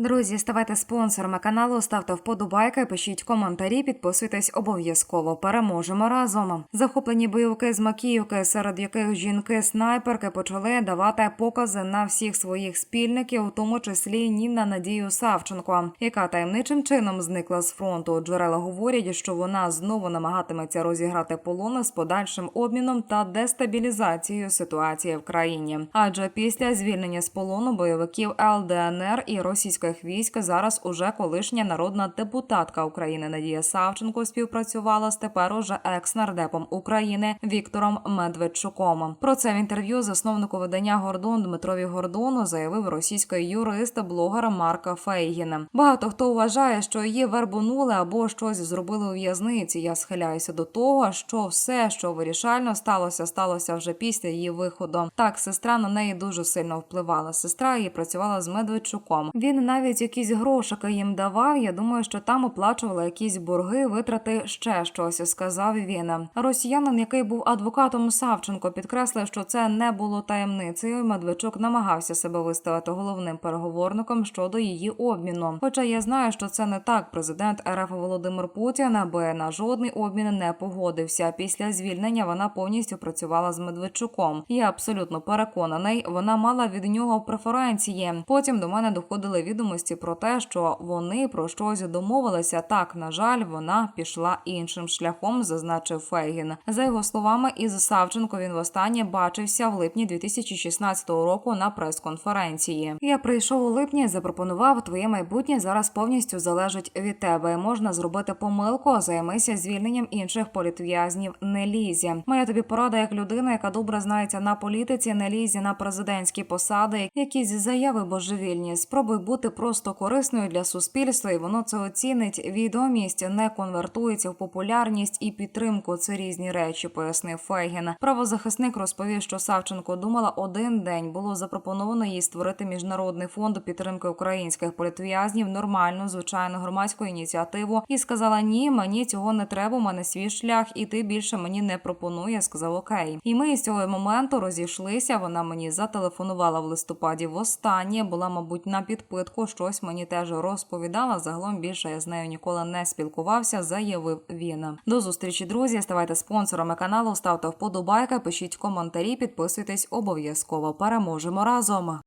Друзі, ставайте спонсорами каналу, ставте вподобайки, пишіть коментарі, підписуйтесь обов'язково. Переможемо разом. Захоплені бойовики з Макіївки, серед яких жінки-снайперки почали давати покази на всіх своїх спільників, у тому числі Ніна Надію Савченко, яка таємничим чином зникла з фронту. Джерела говорять, що вона знову намагатиметься розіграти полони з подальшим обміном та дестабілізацією ситуації в країні. Адже після звільнення з полону бойовиків ЛДНР і російських військ зараз уже колишня народна депутатка України Надія Савченко співпрацювала з тепер уже екс-нардепом України Віктором Медведчуком. Про це в інтерв'ю засновнику видання Гордон Дмитрові Гордону заявив російський юрист блогер Марка Фейгін. Багато хто вважає, що її вербунули або щось зробили у в'язниці. Я схиляюся до того, що все, що вирішально сталося, сталося вже після її виходу. Так, сестра на неї дуже сильно впливала. Сестра її працювала з Медведчуком. Він навіть якісь грошики їм давав. Я думаю, що там оплачували якісь борги, витрати ще щось. Сказав він. Росіянин, який був адвокатом Савченко, підкреслив, що це не було таємницею. Медведчук намагався себе виставити головним переговорником щодо її обміну. Хоча я знаю, що це не так. Президент РФ Володимир Путін аби на жодний обмін не погодився. Після звільнення вона повністю працювала з Медведчуком. Я абсолютно переконаний, вона мала від нього преференції. Потім до мене доходили відомості про те, що вони про щось домовилися. Так, на жаль, вона пішла іншим шляхом, зазначив Фейгін. За його словами, із Савченко він востаннє бачився в липні 2016 року на прес-конференції. Я прийшов у липні, запропонував твоє майбутнє зараз повністю залежить від тебе. Можна зробити помилку, займися звільненням інших політв'язнів. Не лізі. Моя тобі порада як людина, яка добре знається на політиці, не лізі на президентські посади, якісь заяви божевільні. Спробуй бути просто корисною для суспільства, і воно це оцінить. Відомість не конвертується в популярність і підтримку. Це різні речі, пояснив Фейгін. Правозахисник розповів, що Савченко думала один день. Було запропоновано їй створити міжнародний фонд підтримки українських політв'язнів, нормальну звичайну громадську ініціативу, і сказала: Ні, мені цього не треба. У мене свій шлях, і ти більше мені не пропонує. Сказав окей. І ми з цього моменту розійшлися. Вона мені зателефонувала в листопаді. Востаннє була, мабуть, на підпитку. Щось мені теж розповідала. Загалом більше я з нею ніколи не спілкувався. Заявив він. До зустрічі, друзі. Ставайте спонсорами каналу, ставте вподобайка, пишіть коментарі, підписуйтесь обов'язково. Переможемо разом.